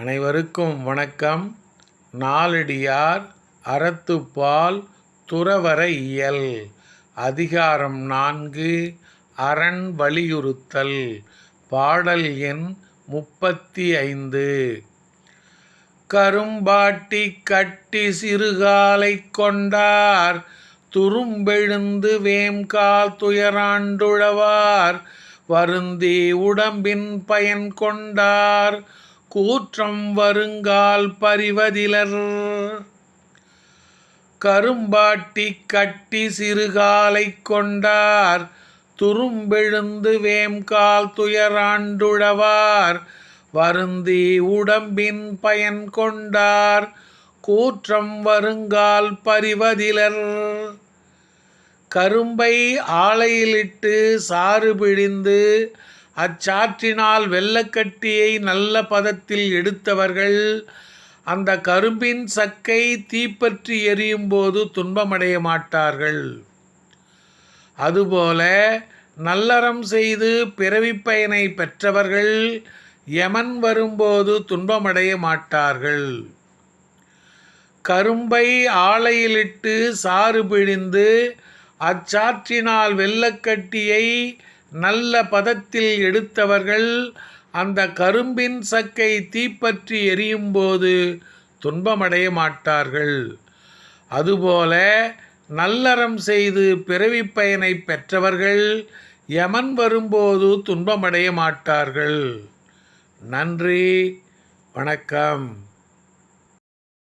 அனைவருக்கும் வணக்கம். நாலடியார் அறத்துப்பால் துறவர இயல். அதிகாரம் நான்கு. அரண் வலியுறுத்தல். பாடல் எண் முப்பத்தி ஐந்து. கரும்பாட்டி கட்டி சிறுகாலை கொண்டார். துரும்பெழுந்து வேம்கால் துயராண்டுழவார் வருந்தி உடம்பின் பயன் கொண்டார். கூற்றம் வருங்கால் பறிவதிலர் கரும்பாட்டி கட்டி சிறுகாலை கொண்டார். துரும்பெழுந்து வேம்கால் துயராண்டுழவார். வருந்தி உடம்பின் பயன் கொண்டார். கூற்றம் வருங்கால் பறிவதிலர் கரும்பை ஆலையிலிட்டு சாறு பிழிந்து அச்சாற்றினால் வெள்ளக்கட்டியை நல்ல பதத்தில் எடுத்தவர்கள் அந்த கரும்பின் சக்கை தீப்பற்றி எரியும் போது துன்பமடைய மாட்டார்கள். அதுபோல நல்லறம் செய்து பிறவிப்பயனை பெற்றவர்கள் யமன் வரும்போது துன்பமடைய மாட்டார்கள். கரும்பை ஆலையிலிட்டு சாறு பிழிந்து அச்சாற்றினால் வெள்ளக்கட்டியை நல்ல பதத்தில் எடுத்தவர்கள் அந்த கரும்பின் சக்கை தீப்பற்றி எரியும்போது துன்பமடைய மாட்டார்கள். அதுபோல நல்லறம் செய்து பிறவி பயனை பெற்றவர்கள் யமன் வரும்போது துன்பமடைய மாட்டார்கள். நன்றி வணக்கம்.